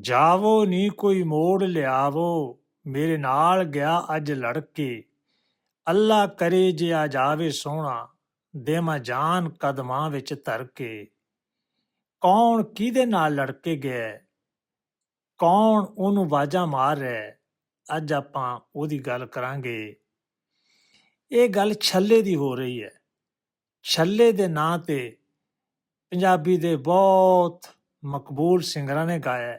ਜਾਵੋ, ਨੀ ਕੋਈ ਮੋੜ ਲਿਆਵੋ, ਮੇਰੇ ਨਾਲ ਗਿਆ ਅੱਜ ਲੜਕੇ। ਅੱਲਾ ਕਰੇ ਜੇ ਆ ਜਾਵੇ ਸੋਹਣਾ ਦੇਵਾਂ ਜਾਨ ਕਦਮਾਂ ਵਿੱਚ ਧਰ ਕੇ ਕੌਣ ਕਿਹਦੇ ਨਾਲ ਲੜਕੇ ਗਿਆ? ਕੌਣ ਉਹਨੂੰ ਵਾਜਾ ਮਾਰ ਰਿਹਾ? ਅੱਜ ਆਪਾਂ ਉਹਦੀ ਗੱਲ ਕਰਾਂਗੇ। ਇਹ ਗੱਲ ਛੱਲੇ ਦੀ ਹੋ ਰਹੀ ਹੈ। ਛੱਲੇ ਦੇ ਨਾਂ ਤੇ ਪੰਜਾਬੀ ਦੇ ਬਹੁਤ ਮਕਬੂਲ ਸਿੰਗਰਾਂ ਨੇ ਗਾਇਆ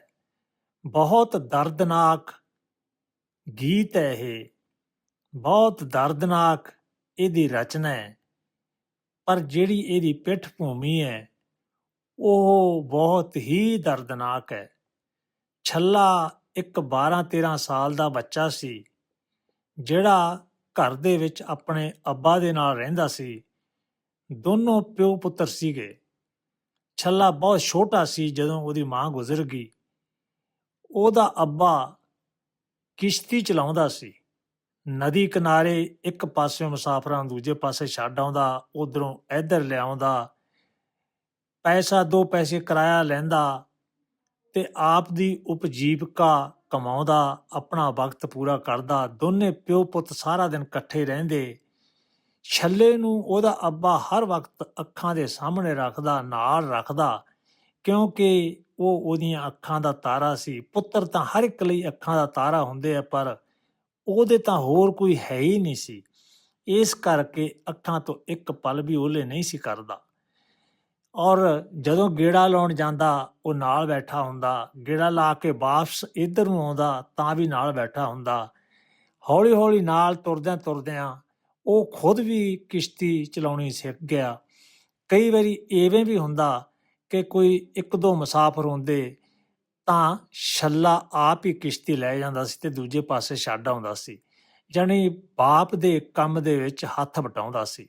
ਬਹੁਤ ਦਰਦਨਾਕ ਗੀਤ ਹੈ ਇਹ। ਬਹੁਤ ਦਰਦਨਾਕ ਇਹਦੀ ਰਚਨਾ ਹੈ। ਪਰ ਜਿਹੜੀ ਇਹਦੀ ਪਿੱਠ ਭੂਮੀ ਹੈ, ਉਹ ਬਹੁਤ ਹੀ ਦਰਦਨਾਕ ਹੈ। ਛੱਲਾ ਇੱਕ 12 13 ਸਾਲ ਦਾ ਬੱਚਾ ਸੀ, ਜਿਹੜਾ ਘਰ ਦੇ ਵਿੱਚ ਆਪਣੇ ਅੱਬਾ ਦੇ ਨਾਲ ਰਹਿੰਦਾ ਸੀ। ਦੋਨੋਂ ਪਿਓ ਪੁੱਤਰ ਸੀਗੇ। ਛੱਲਾ ਬਹੁਤ ਛੋਟਾ ਸੀ ਜਦੋਂ ਉਹਦੀ ਮਾਂ ਗੁਜ਼ਰ ਗਈ। ਉਹਦਾ ਅੱਬਾ ਕਿਸ਼ਤੀ ਚਲਾਉਂਦਾ ਸੀ। ਨਦੀ ਕਿਨਾਰੇ ਇੱਕ ਪਾਸੇ ਮੁਸਾਫਰਾਂ ਨੂੰ ਦੂਜੇ ਪਾਸੇ ਛੱਡ ਆਉਂਦਾ, ਉਧਰੋਂ ਇੱਧਰ ਲਿਆਉਂਦਾ ਪੈਸਾ ਦੋ ਪੈਸੇ ਕਿਰਾਇਆ ਲੈਂਦਾ ਤੇ ਆਪ ਦੀ ਉਪਜੀਵਕਾ ਕਮਾਉਂਦਾ, ਆਪਣਾ ਵਕਤ ਪੂਰਾ ਕਰਦਾ। ਦੋਨੇ ਪਿਓ ਪੁੱਤ ਸਾਰਾ ਦਿਨ ਇਕੱਠੇ ਰਹਿੰਦੇ। ਛੱਲੇ ਨੂੰ ਉਹਦਾ ਅੱਬਾ ਹਰ ਵਕਤ ਅੱਖਾਂ ਦੇ ਸਾਹਮਣੇ ਰੱਖਦਾ, ਨਾਲ ਰੱਖਦਾ। ਕਿਉਂਕਿ ਉਹ ਉਹਦੀਆਂ ਅੱਖਾਂ ਦਾ ਤਾਰਾ ਸੀ। ਪੁੱਤਰ ਤਾਂ ਹਰ ਇੱਕ ਲਈ ਅੱਖਾਂ ਦਾ ਤਾਰਾ ਹੁੰਦੇ ਆ, ਪਰ ਉਹਦੇ ਤਾਂ ਹੋਰ ਕੋਈ ਹੈ ਹੀ ਨਹੀਂ ਸੀ। ਇਸ ਕਰਕੇ ਅੱਖਾਂ ਤੋਂ ਇੱਕ ਪਲ ਵੀ ਉਹਲੇ ਨਹੀਂ ਸੀ ਕਰਦਾ। ਔਰ ਜਦੋਂ ਗੇੜਾ ਲਾਉਣ ਜਾਂਦਾ, ਉਹ ਨਾਲ ਬੈਠਾ ਹੁੰਦਾ। ਗੇੜਾ ਲਾ ਕੇ ਵਾਪਸ ਇੱਧਰ ਨੂੰ ਆਉਂਦਾ, ਤਾਂ ਵੀ ਨਾਲ ਬੈਠਾ ਹੁੰਦਾ। ਹੌਲੀ ਹੌਲੀ ਨਾਲ ਤੁਰਦਿਆਂ ਤੁਰਦਿਆਂ ਉਹ ਖੁਦ ਵੀ ਕਿਸ਼ਤੀ ਚਲਾਉਣੀ ਸਿੱਖ ਗਿਆ। ਕਈ ਵਾਰੀ ਐਵੇਂ ਵੀ ਹੁੰਦਾ ਕਿ ਕੋਈ ਇੱਕ ਦੋ ਮੁਸਾਫਰ ਹੁੰਦੇ ਤਾਂ ਛੱਲਾ ਆਪ ਹੀ ਕਿਸ਼ਤੀ ਲੈ ਜਾਂਦਾ ਸੀ ਤੇ ਦੂਜੇ ਪਾਸੇ ਛੱਡ ਆਉਂਦਾ ਸੀ, ਜਾਣੀ ਬਾਪ ਦੇ ਕੰਮ ਦੇ ਵਿੱਚ ਹੱਥ ਵਟਾਉਂਦਾ ਸੀ।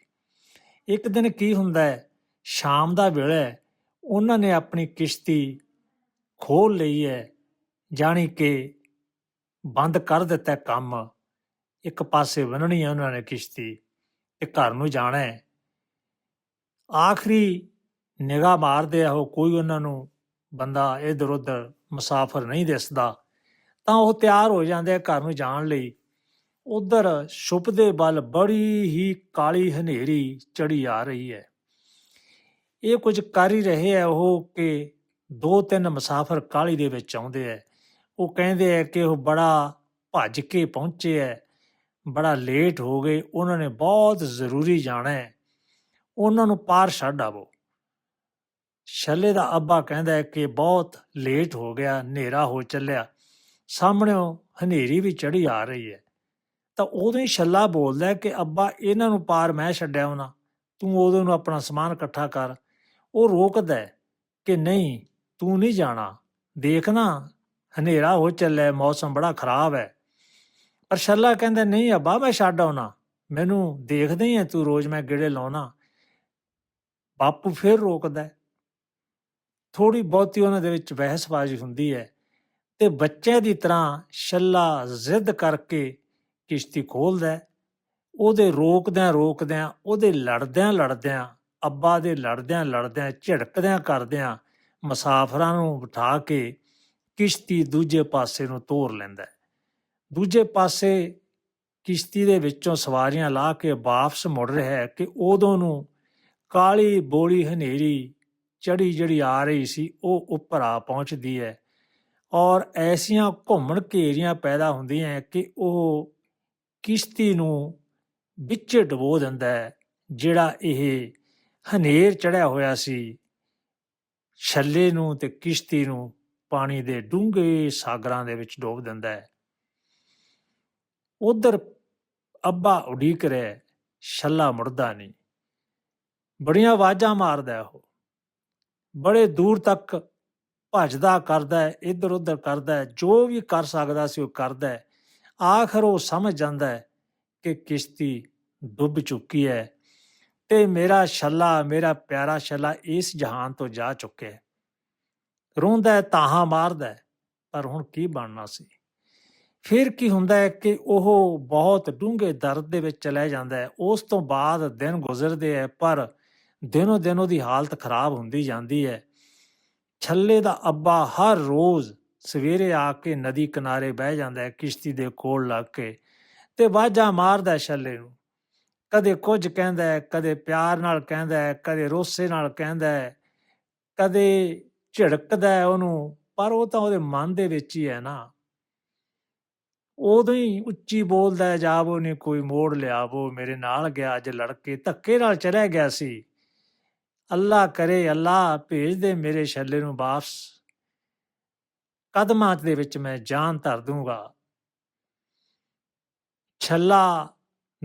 ਇੱਕ ਦਿਨ ਕੀ ਹੁੰਦਾ ਹੈ, ਸ਼ਾਮ ਦਾ ਵੇਲਾ ਉਹਨਾਂ ਨੇ ਆਪਣੀ ਕਿਸ਼ਤੀ ਖੋਲ ਲਈ ਹੈ, ਜਾਣੀ ਕਿ ਬੰਦ ਕਰ ਦਿੱਤਾ ਕੰਮ। ਇੱਕ ਪਾਸੇ ਬੰਨਣੀ ਹੈ ਉਹਨਾਂ ਨੇ ਕਿਸ਼ਤੀ ਤੇ ਘਰ ਨੂੰ ਜਾਣਾ ਹੈ। ਆਖਰੀ ਨਿਗਾਹ ਮਾਰਦੇ ਆ ਉਹ, ਕੋਈ ਉਹਨਾਂ ਨੂੰ ਬੰਦਾ ਇਧਰ ਉਧਰ ਮੁਸਾਫਰ ਨਹੀਂ ਦਿਸਦਾ, ਤਾਂ ਉਹ ਤਿਆਰ ਹੋ ਜਾਂਦੇ ਆ ਘਰ ਨੂੰ ਜਾਣ ਲਈ। ਉਧਰ ਛੁਪਦੇ ਬਲ ਬੜੀ ਹੀ ਕਾਲੀ ਹਨੇਰੀ ਚੜੀ ਆ ਰਹੀ ਹੈ। ਇਹ ਕੁਝ ਕਰ ਹੀ ਰਹੇ ਆ ਉਹ ਕਿ ਦੋ ਤਿੰਨ ਮੁਸਾਫਰ ਕਾਲੀ ਦੇ ਵਿੱਚ ਆਉਂਦੇ ਆ। ਉਹ ਕਹਿੰਦੇ ਆ ਕਿ ਉਹ ਬੜਾ ਭੱਜ ਕੇ ਪਹੁੰਚੇ ਆ, ਬੜਾ ਲੇਟ ਹੋ ਗਏ, ਉਹਨਾਂ ਨੇ ਬਹੁਤ ਜ਼ਰੂਰੀ ਜਾਣਾ ਹੈ। ਉਹਨਾਂ ਨੂੰ ਪਾਰ ਛੱਡ ਆਵੋ। ਛੱਲੇ ਦਾ ਅੱਬਾ ਕਹਿੰਦਾ ਹੈ ਕਿ ਬਹੁਤ ਲੇਟ ਹੋ ਗਿਆ, ਹਨੇਰਾ ਹੋ ਚੱਲਿਆ। ਸਾਹਮਣੇੋਂ ਹਨੇਰੀ ਵੀ ਚੜੀ ਆ ਰਹੀ ਹੈ। ਤਾਂ ਉਦੋਂ ਹੀ ਛੱਲਾ ਬੋਲਦਾ ਕਿ ਅੱਬਾ, ਇਹਨਾਂ ਨੂੰ ਪਾਰ ਮੈਂ ਛੱਡਿਆ ਉਹਨਾਂ ਤੂੰ ਉਦੋਂ ਨੂੰ ਆਪਣਾ ਸਮਾਨ ਇਕੱਠਾ ਕਰ। ਉਹ ਰੋਕਦਾ ਕਿ ਨਹੀਂ, ਤੂੰ ਨਹੀਂ ਜਾਣਾ। ਦੇਖਣਾ ਹਨੇਰਾ ਹੋ ਚੱਲਿਆ ਮੌਸਮ ਬੜਾ ਖਰਾਬ ਹੈ। ਪਰ ਛੱਲਾ ਕਹਿੰਦਾ, ਨਹੀਂ ਅੱਬਾ, ਮੈਂ ਛੱਡ ਆਉਣਾ। ਮੈਨੂੰ ਦੇਖਦੇ ਹੀ ਹੈ ਤੂੰ ਰੋਜ਼ ਮੈਂ ਗੇੜੇ ਲਾਉਣਾ। ਬਾਪੂ ਫਿਰ ਰੋਕਦਾ ਥੋੜੀ ਬਹੁਤੀ ਉਹਨਾਂ ਦੇ ਵਿੱਚ ਬਹਿਸਬਾਜ਼ੀ ਹੁੰਦੀ ਹੈ ਤੇ ਬੱਚੇ ਦੀ ਤਰ੍ਹਾਂ ਛੱਲਾ ਜ਼ਿੱਦ ਕਰਕੇ ਕਿਸ਼ਤੀ ਖੋਲਦਾ ਉਹਦੇ ਰੋਕਦਿਆਂ ਰੋਕਦਿਆਂ, ਉਹਦੇ ਲੜਦਿਆਂ ਲੜਦਿਆਂ, ਅੱਬਾ ਦੇ ਲੜਦਿਆਂ ਲੜਦਿਆਂ, ਝਿੜਕਦਿਆਂ ਕਰਦਿਆਂ ਮੁਸਾਫਰਾਂ ਨੂੰ ਬਿਠਾ ਕੇ ਕਿਸ਼ਤੀ ਦੂਜੇ ਪਾਸੇ ਨੂੰ ਤੋਰ ਲੈਂਦਾ ਦੂਜੇ ਪਾਸੇ ਕਿਸ਼ਤੀ ਦੇ ਵਿੱਚੋਂ ਸਵਾਰੀਆਂ ਲਾ ਕੇ ਵਾਪਸ ਮੁੜ ਰਿਹਾ ਹੈ ਕਿ ਉਦੋਂ ਨੂੰ ਕਾਲੀ ਬੋਲੀ ਹਨੇਰੀ ਚੜੀ ਜਿਹੜੀ ਆ ਰਹੀ ਸੀ, ਉਹ ਉੱਪਰ ਆ ਪਹੁੰਚਦੀ ਹੈ ਔਰ ਐਸੀਆਂ ਘੁੰਮਣ ਘੇਰੀਆਂ ਪੈਦਾ ਹੁੰਦੀਆਂ ਹੈ ਕਿ ਉਹ ਕਿਸ਼ਤੀ ਨੂੰ ਵਿੱਚ ਡਬੋ ਦਿੰਦਾ ਹੈ, ਜਿਹੜਾ ਇਹ ਹਨੇਰ ਚੜਿਆ ਹੋਇਆ ਸੀ। ਛੱਲੇ ਨੂੰ ਤੇ ਕਿਸ਼ਤੀ ਨੂੰ ਪਾਣੀ ਦੇ ਡੂੰਘੇ ਸਾਗਰਾਂ ਦੇ ਵਿੱਚ ਡੋਬ ਦਿੰਦਾ ਹੈ। ਉਧਰ ਅੱਬਾ ਉਡੀਕ ਰਿਹਾ ਛੱਲਾ ਮੁੜਦਾ ਨਹੀਂ। ਬੜੀਆਂ ਆਵਾਜ਼ਾਂ ਮਾਰਦਾ ਉਹ। ਬੜੇ ਦੂਰ ਤੱਕ ਭੱਜਦਾ ਕਰਦਾ ਹੈ ਇੱਧਰ ਉੱਧਰ ਕਰਦਾ ਹੈ, ਜੋ ਵੀ ਕਰ ਸਕਦਾ ਸੀ ਉਹ ਕਰਦਾ ਹੈ। ਆਖਰ ਉਹ ਸਮਝ ਜਾਂਦਾ ਹੈ ਕਿ ਕਿਸ਼ਤੀ ਡੁੱਬ ਚੁੱਕੀ ਹੈ ਤੇ ਮੇਰਾ ਛੱਲਾ, ਮੇਰਾ ਪਿਆਰਾ ਛੱਲਾ ਇਸ ਜਹਾਨ ਤੋਂ ਜਾ ਚੁੱਕਿਆ ਹੈ। ਰੋਂਦਾ ਤਾਹਾ ਮਾਰਦਾ ਪਰ ਹੁਣ ਕੀ ਬਣਨਾ ਸੀ? ਫਿਰ ਕੀ ਹੁੰਦਾ ਹੈ ਕਿ ਉਹ ਬਹੁਤ ਡੂੰਘੇ ਦਰਦ ਦੇ ਵਿੱਚ ਚਲਾ ਜਾਂਦਾ ਹੈ, ਉਸ ਤੋਂ ਬਾਅਦ ਦਿਨ ਗੁਜ਼ਰਦੇ ਹੈ, ਪਰ ਦਿਨੋ ਦਿਨ ਉਹਦੀ ਹਾਲਤ ਖਰਾਬ ਹੁੰਦੀ ਜਾਂਦੀ ਹੈ। ਛੱਲੇ ਦਾ ਅੱਬਾ ਹਰ ਰੋਜ਼ ਸਵੇਰੇ ਆ ਕੇ ਨਦੀ ਕਿਨਾਰੇ ਬਹਿ ਜਾਂਦਾ ਹੈ, ਕਿਸ਼ਤੀ ਦੇ ਕੋਲ ਲੱਗ ਕੇ ਤੇ ਵਾਜਾ ਮਾਰਦਾ ਛੱਲੇ ਨੂੰ। ਕਦੇ ਕੁਝ ਕਹਿੰਦਾ ਹੈ, ਕਦੇ ਪਿਆਰ ਨਾਲ ਕਹਿੰਦਾ ਹੈ, ਕਦੇ ਰੋਸੇ ਨਾਲ ਕਹਿੰਦਾ ਹੈ, ਕਦੇ ਝਿੜਕਦਾ ਹੈ ਉਹਨੂੰ, ਪਰ ਉਹ ਤਾਂ ਉਹਦੇ ਮਨ ਦੇ ਵਿੱਚ ਹੀ ਹੈ ਨਾ। ਉਦੋਂ ਹੀ ਉੱਚੀ ਬੋਲਦਾ ਹੈ ਉਹਨੇ ਕੋਈ ਮੋੜ ਲਿਆ ਲਿਆਵੋ, ਮੇਰੇ ਨਾਲ ਗਿਆ ਅੱਜ ਲੜਕੇ, ਧੱਕੇ ਨਾਲ ਚਲਿਆ ਗਿਆ ਸੀ। ਅੱਲਾ ਕਰੇ ਅੱਲਾ ਭੇਜ ਦੇ ਮੇਰੇ ਛੱਲੇ ਨੂੰ ਵਾਪਸ। ਕਦਮਾਂ ਦੇ ਵਿੱਚ ਮੈਂ ਜਾਨ ਧਰ ਦੂੰਗਾ। ਛੱਲਾ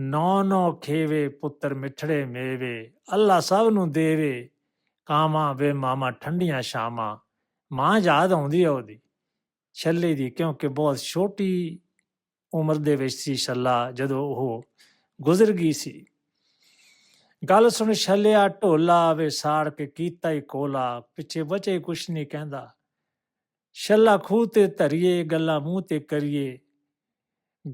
ਨੌ ਨੌ ਖੇਵੇ ਪੁੱਤਰ ਮਿੱਠੜੇ ਮੇਵੇ ਅੱਲਾ ਸਭ ਨੂੰ ਦੇਵੇ। ਕਾਮਾ ਵੇ ਮਾਮਾ ਠੰਡੀਆਂ ਸ਼ਾਮਾਂ ਮਾਂ ਯਾਦ ਆਉਂਦੀ ਹੈ ਉਹਦੀ। ਛੱਲੇ ਦੀ ਕਿਉਂਕਿ ਬਹੁਤ ਛੋਟੀ ਉਮਰ ਦੇ ਵਿੱਚ ਸੀ ਛੱਲਾ, ਜਦੋਂ ਉਹ ਗੁਜ਼ਰ ਗਈ ਸੀ। ਗੱਲ ਸੁਣ ਛੱਲਿਆ ਢੋਲਾ ਆਵੇ ਸਾੜ ਕੇ ਕੀਤਾ ਹੀ ਕੋਲਾ, ਪਿੱਛੇ ਬਚੇ ਕੁਛ ਨਹੀਂ ਕਹਿੰਦਾ। ਛੱਲਾ ਖੂਹ ਤੇ ਧਰੀਏ, ਗੱਲਾਂ ਮੂੰਹ ਤੇ ਕਰੀਏ।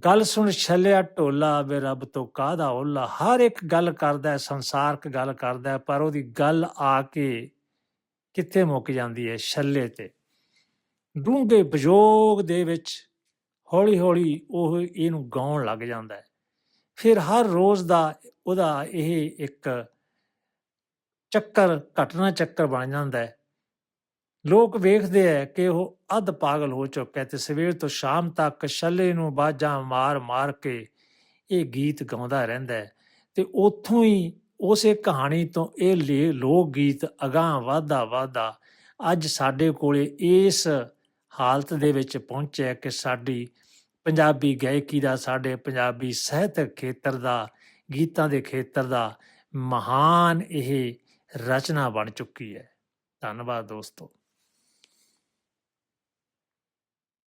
ਗੱਲ ਸੁਣ ਛੱਲਿਆ ਢੋਲਾ ਵੇ ਰੱਬ ਤੋਂ ਕਾਹਦਾ ਓਲਾ। ਹਰ ਇੱਕ ਗੱਲ ਕਰਦਾ ਹੈ ਸੰਸਾਰਕ ਗੱਲ ਕਰਦਾ ਹੈ ਪਰ ਉਹਦੀ ਗੱਲ ਆ ਕੇ ਕਿੱਥੇ ਮੁੱਕ ਜਾਂਦੀ ਹੈ ਛੱਲੇ ਤੇ? ਡੂੰਘੇ ਵਿਜੋਗ ਦੇ ਵਿੱਚ ਹੌਲੀ ਹੌਲੀ ਉਹ ਇਹਨੂੰ ਗਾਉਣ ਲੱਗ ਜਾਂਦਾ ਹੈ ਫਿਰ ਹਰ ਰੋਜ਼ ਦਾ ਉਹਦਾ ਇਹ ਇੱਕ ਚੱਕਰ, ਘਟਨਾ ਚੱਕਰ ਬਣ ਜਾਂਦਾ ਹੈ। ਲੋਕ ਵੇਖਦੇ ਹੈ ਕਿ ਉਹ ਅੱਧ ਪਾਗਲ ਹੋ ਚੁੱਕਾ ਤੇ ਸਵੇਰ ਤੋਂ ਸ਼ਾਮ ਤੱਕ ਛੱਲੇ ਨੂੰ ਬਾਜਾਂ ਮਾਰ ਮਾਰ ਕੇ ਇਹ ਗੀਤ ਗਾਉਂਦਾ ਰਹਿੰਦਾ ਹੈ ਤੇ ਉੱਥੋਂ ਹੀ ਉਸੇ ਕਹਾਣੀ ਤੋਂ ਇਹ ਲੇ- ਲੋਕ ਗੀਤ ਅਗਾਂਹ ਵਾਧਾ ਵਾਧਾ ਅੱਜ ਸਾਡੇ ਕੋਲੇ ਇਸ ਹਾਲਤ ਦੇ ਵਿੱਚ ਪਹੁੰਚਿਆ ਕਿ ਸਾਡੀ ਪੰਜਾਬੀ ਗਾਇਕੀ ਦਾ, ਸਾਡੇ ਪੰਜਾਬੀ ਸਾਹਿਤਕ ਖੇਤਰ ਦਾ, ਗੀਤਾਂ ਦੇ ਖੇਤਰ ਦਾ ਮਹਾਨ ਇਹ ਰਚਨਾ ਬਣ ਚੁੱਕੀ ਹੈ। ਧੰਨਵਾਦ ਦੋਸਤੋ।